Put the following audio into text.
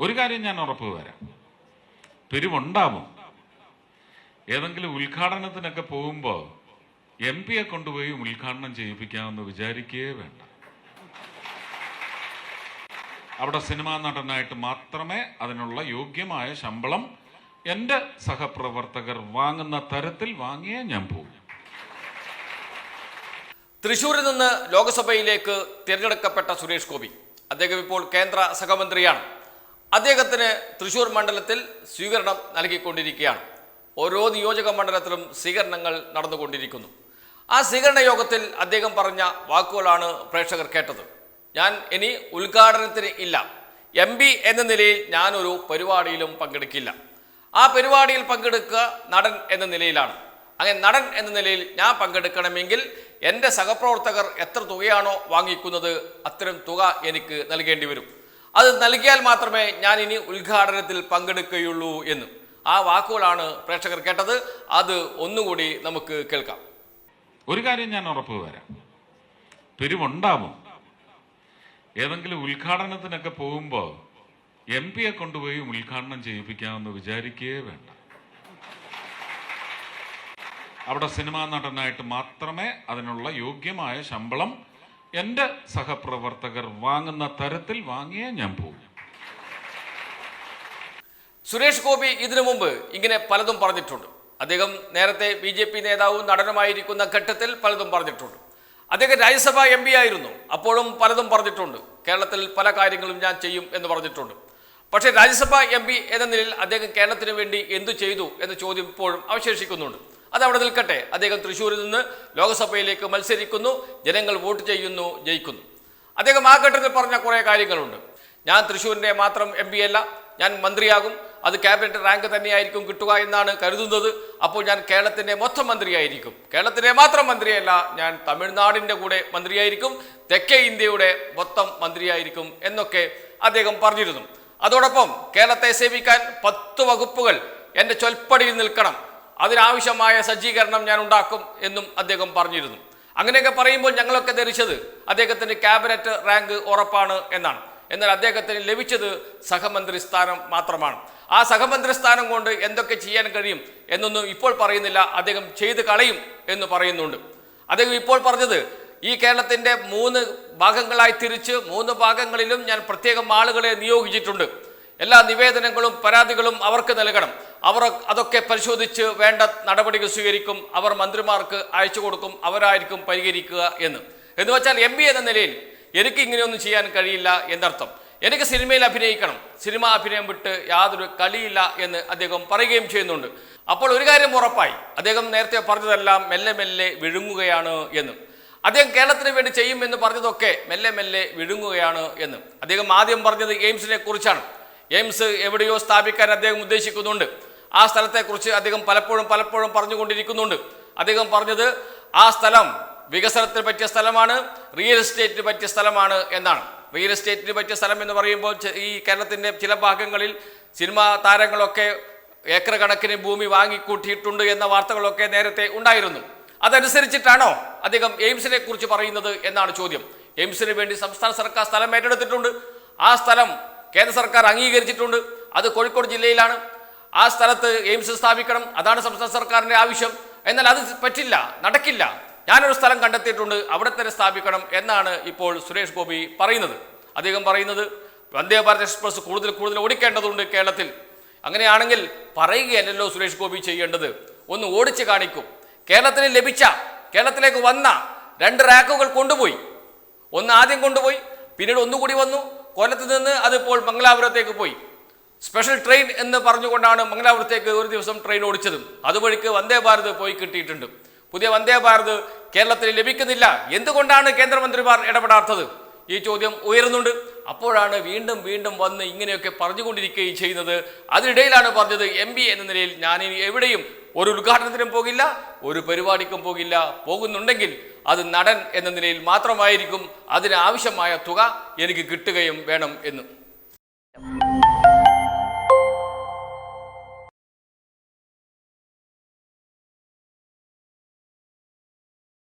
ഒരു കാര്യം ഞാൻ ഉറപ്പ് തരാം. പിരിവുണ്ടാവും ഏതെങ്കിലും ഉദ്ഘാടനത്തിനൊക്കെ പോകുമ്പോൾ എം പിയെ കൊണ്ടുപോയി ഉദ്ഘാടനം ചെയ്യിപ്പിക്കാമെന്ന് വിചാരിക്കുകയേ വേണ്ട. അവിടെ സിനിമാ നടനായിട്ട് മാത്രമേ അതിനുള്ള യോഗ്യമായ ശമ്പളം എന്റെ സഹപ്രവർത്തകർ വാങ്ങുന്ന തരത്തിൽ വാങ്ങിയേ ഞാൻ പോകും തൃശൂരിൽ നിന്ന് ലോക്സഭയിലേക്ക് തിരഞ്ഞെടുക്കപ്പെട്ട സുരേഷ് ഗോപി. അദ്ദേഹം ഇപ്പോൾ കേന്ദ്ര സഹമന്ത്രിയാണ്. അദ്ദേഹത്തിന് തൃശൂർ മണ്ഡലത്തിൽ സ്വീകരണം നൽകിക്കൊണ്ടിരിക്കുകയാണ്. ഓരോ നിയോജക മണ്ഡലത്തിലും സ്വീകരണങ്ങൾ നടന്നുകൊണ്ടിരിക്കുന്നു. ആ സ്വീകരണ യോഗത്തിൽ അദ്ദേഹം പറഞ്ഞ വാക്കുകളാണ് പ്രേക്ഷകർ കേട്ടത്. ഞാൻ ഇനി ഉദ്ഘാടനത്തിന് ഇല്ല. എം പി എന്ന നിലയിൽ ഞാനൊരു പരിപാടിയിലും പങ്കെടുക്കില്ല. ആ പരിപാടിയിൽ പങ്കെടുക്കുക നടൻ എന്ന നിലയിലാണ്. അങ്ങനെ നടൻ എന്ന നിലയിൽ ഞാൻ പങ്കെടുക്കണമെങ്കിൽ എന്റെ സഹപ്രവർത്തകർ എത്ര തുകയാണോ വാങ്ങിക്കുന്നത് അത്തരം തുക എനിക്ക് നൽകേണ്ടി വരും. അത് നൽകിയാൽ മാത്രമേ ഞാൻ ഇനി ഉദ്ഘാടനത്തിൽ പങ്കെടുക്കുകയുള്ളൂ എന്ന്. ആ വാക്കുകളാണ് പ്രേക്ഷകർ കേട്ടത്. അത് ഒന്നുകൂടി നമുക്ക് കേൾക്കാം. ഒരു കാര്യം ഞാൻ ഉറപ്പ് തരാം. പിരിവുണ്ടാവും ഏതെങ്കിലും ഉദ്ഘാടനത്തിനൊക്കെ പോകുമ്പോൾ എം പിയെ കൊണ്ടുപോയി ഉദ്ഘാടനം ചെയ്യിപ്പിക്കാമെന്ന് വിചാരിക്കുകയേ വേണ്ട. അവിടെ സിനിമാ നടനായിട്ട് മാത്രമേ അതിനുള്ള യോഗ്യമായ ശമ്പളം എന്റെ സഹപ്രവർത്തകർ വാങ്ങുന്ന തരത്തിൽ വാങ്ങിയേ ഞാൻ പോകും. സുരേഷ് ഗോപി ഇതിനു മുമ്പ് ഇങ്ങനെ പലതും പറഞ്ഞിട്ടുണ്ട്. അദ്ദേഹം നേരത്തെ ബി ജെ പി നേതാവും നടനുമായിരിക്കുന്ന ഘട്ടത്തിൽ പലതും പറഞ്ഞിട്ടുണ്ട്. അദ്ദേഹം രാജ്യസഭാ എം പി ആയിരുന്നു. അപ്പോഴും പലതും പറഞ്ഞിട്ടുണ്ട്. കേരളത്തിൽ പല കാര്യങ്ങളും ഞാൻ ചെയ്യും എന്ന് പറഞ്ഞിട്ടുണ്ട്. പക്ഷേ രാജ്യസഭാ എം പി എന്ന നിലയിൽ അദ്ദേഹം കേരളത്തിന് വേണ്ടി എന്തു ചെയ്തു എന്ന ചോദ്യം ഇപ്പോഴും അവശേഷിക്കുന്നുണ്ട്. അത് അവിടെ നിൽക്കട്ടെ. അദ്ദേഹം തൃശ്ശൂരിൽ നിന്ന് ലോക്സഭയിലേക്ക് മത്സരിക്കുന്നു. ജനങ്ങൾ വോട്ട് ചെയ്യുന്നു ജയിക്കുന്നു. അദ്ദേഹം ആ ഘട്ടത്തിൽ പറഞ്ഞ കുറേ കാര്യങ്ങളുണ്ട്. ഞാൻ തൃശ്ശൂരിന്റെ മാത്രം എം അല്ല ഞാൻ മന്ത്രിയാകും. അത് ക്യാബിനറ്റ് റാങ്ക് തന്നെയായിരിക്കും കിട്ടുക എന്നാണ് കരുതുന്നത്. അപ്പോൾ ഞാൻ കേരളത്തിന്റെ മൊത്തം മന്ത്രിയായിരിക്കും. കേരളത്തിന്റെ മാത്രം മന്ത്രിയല്ല ഞാൻ തമിഴ്നാടിന്റെ കൂടെ മന്ത്രിയായിരിക്കും. തെക്കേ ഇന്ത്യയുടെ മൊത്തം മന്ത്രിയായിരിക്കും എന്നൊക്കെ അദ്ദേഹം പറഞ്ഞിരുന്നു. അതോടൊപ്പം കേരളത്തെ സേവിക്കാൻ പത്ത് വകുപ്പുകൾ എന്റെ ചൊൽപ്പടിയിൽ നിൽക്കണം. അതിനാവശ്യമായ സജ്ജീകരണം ഞാൻ ഉണ്ടാക്കും എന്നും അദ്ദേഹം പറഞ്ഞിരുന്നു. അങ്ങനെയൊക്കെ പറയുമ്പോൾ ഞങ്ങളൊക്കെ ധരിച്ചത് അദ്ദേഹത്തിന് ക്യാബിനറ്റ് റാങ്ക് ഉറപ്പാണ് എന്നാണ്. എന്നാൽ അദ്ദേഹത്തിന് ലഭിച്ചത് സഹമന്ത്രി സ്ഥാനം മാത്രമാണ്. ആ സഹമന്ത്രി സ്ഥാനം കൊണ്ട് എന്തൊക്കെ ചെയ്യാൻ കഴിയും എന്നൊന്നും ഇപ്പോൾ പറയുന്നില്ല. അദ്ദേഹം ചെയ്ത് കളയും എന്ന് പറയുന്നുണ്ട്. അദ്ദേഹം ഇപ്പോൾ പറഞ്ഞത് ഈ കേരളത്തിന്റെ മൂന്ന് ഭാഗങ്ങളായി തിരിച്ച് മൂന്ന് ഭാഗങ്ങളിലും ഞാൻ പ്രത്യേകം ആളുകളെ നിയോഗിച്ചിട്ടുണ്ട്. എല്ലാ നിവേദനങ്ങളും പരാതികളും അവർക്ക് നൽകണം. അവർ അതൊക്കെ പരിശോധിച്ച് വേണ്ട നടപടികൾ സ്വീകരിക്കും. അവർ മന്ത്രിമാർക്ക് അയച്ചു കൊടുക്കും. അവരായിരിക്കും പരിഹരിക്കുക എന്ന്. എന്ന് വെച്ചാൽ എം പി എന്ന നിലയിൽ എനിക്ക് ഇങ്ങനെയൊന്നും ചെയ്യാൻ കഴിയില്ല എന്നർത്ഥം. എനിക്ക് സിനിമയിൽ അഭിനയിക്കണം. സിനിമ അഭിനയം വിട്ട് യാതൊരു കളിയില്ല എന്ന് അദ്ദേഹം പറയുകയും ചെയ്യുന്നുണ്ട്. അപ്പോൾ ഒരു കാര്യം ഉറപ്പായി. അദ്ദേഹം നേരത്തെ പറഞ്ഞതെല്ലാം മെല്ലെ മെല്ലെ വിഴുങ്ങുകയാണ് എന്ന്. അദ്ദേഹം കേരളത്തിന് വേണ്ടി ചെയ്യുമെന്ന് പറഞ്ഞതൊക്കെ മെല്ലെ മെല്ലെ വിഴുങ്ങുകയാണ് എന്ന്. അദ്ദേഹം ആദ്യം പറഞ്ഞത് എയിംസിനെ കുറിച്ചാണ്. എയിംസ് എവിടെയോ സ്ഥാപിക്കാൻ അദ്ദേഹം ഉദ്ദേശിക്കുന്നുണ്ട്. ആ സ്ഥലത്തെക്കുറിച്ച് അദ്ദേഹം പലപ്പോഴും പലപ്പോഴും പറഞ്ഞുകൊണ്ടിരിക്കുന്നുണ്ട്. അദ്ദേഹം പറഞ്ഞത് ആ സ്ഥലം വികസനത്തിന് പറ്റിയ സ്ഥലമാണ് റിയൽ എസ്റ്റേറ്റിന് പറ്റിയ സ്ഥലമാണ് എന്നാണ്. റിയൽ എസ്റ്റേറ്റിന് പറ്റിയ സ്ഥലം എന്ന് പറയുമ്പോൾ ഈ കേരളത്തിന്റെ ചില ഭാഗങ്ങളിൽ സിനിമാ താരങ്ങളൊക്കെ ഏക്കർ കണക്കിന് ഭൂമി വാങ്ങിക്കൂട്ടിയിട്ടുണ്ട് എന്ന വാർത്തകളൊക്കെ നേരത്തെ ഉണ്ടായിരുന്നു. അതനുസരിച്ചിട്ടാണോ അദ്ദേഹം എയിംസിനെ കുറിച്ച് പറയുന്നത് എന്നാണ് ചോദ്യം. എയിംസിന് വേണ്ടി സംസ്ഥാന സർക്കാർ സ്ഥലം ഏറ്റെടുത്തിട്ടുണ്ട്. ആ സ്ഥലം കേന്ദ്ര സർക്കാർ അംഗീകരിച്ചിട്ടുണ്ട്. അത് കോഴിക്കോട് ജില്ലയിലാണ്. ആ സ്ഥലത്ത് എയിംസ് സ്ഥാപിക്കണം. അതാണ് സംസ്ഥാന സർക്കാരിന്റെ ആവശ്യം. എന്നാൽ അത് പറ്റില്ല. നടക്കില്ല. ഞാനൊരു സ്ഥലം കണ്ടെത്തിയിട്ടുണ്ട്. അവിടെ തന്നെ സ്ഥാപിക്കണം എന്നാണ് ഇപ്പോൾ സുരേഷ് ഗോപി പറയുന്നത്. അദ്ദേഹം പറയുന്നത് വന്ദേ ഭാരത് എക്സ്പ്രസ് കൂടുതൽ കൂടുതൽ ഓടിക്കേണ്ടതുണ്ട് കേരളത്തിൽ. അങ്ങനെയാണെങ്കിൽ പറയുകയല്ലല്ലോ സുരേഷ് ഗോപി ചെയ്യേണ്ടത്. ഒന്ന് ഓടിച്ച് കാണിക്കും. കേരളത്തിന് ലഭിച്ച കേരളത്തിലേക്ക് വന്ന രണ്ട് റാക്കുകൾ കൊണ്ടുപോയി. ഒന്ന് ആദ്യം കൊണ്ടുപോയി. പിന്നീട് ഒന്നുകൂടി വന്നു. കൊല്ലത്ത് നിന്ന് അതിപ്പോൾ മംഗലാപുരത്തേക്ക് പോയി. സ്പെഷ്യൽ ട്രെയിൻ എന്ന് പറഞ്ഞുകൊണ്ടാണ് മംഗലാപുരത്തേക്ക് ഒരു ദിവസം ട്രെയിൻ ഓടിച്ചതും. അതുവഴിക്ക് വന്ദേ ഭാരത് പോയി കിട്ടിയിട്ടുണ്ട്. പുതിയ വന്ദേ ഭാരത് കേരളത്തിൽ ലഭിക്കുന്നില്ല. എന്തുകൊണ്ടാണ് കേന്ദ്രമന്ത്രിമാർ ഇടപെടാത്തത്? ഈ ചോദ്യം ഉയരുന്നുണ്ട്. അപ്പോഴാണ് വീണ്ടും വീണ്ടും വന്ന് ഇങ്ങനെയൊക്കെ പറഞ്ഞുകൊണ്ടിരിക്കുകയും ചെയ്യുന്നത്. അതിനിടയിലാണ് പറഞ്ഞത് എം പി എന്ന നിലയിൽ ഞാൻ ഇനി എവിടെയും ഒരു ഉദ്ഘാടനത്തിനും പോകില്ല ഒരു പരിപാടിക്കും പോകില്ല. പോകുന്നുണ്ടെങ്കിൽ അത് നടൻ എന്ന നിലയിൽ മാത്രമായിരിക്കും അതിനാവശ്യമായ തുക എനിക്ക് കിട്ടുകയും വേണം എന്ന്.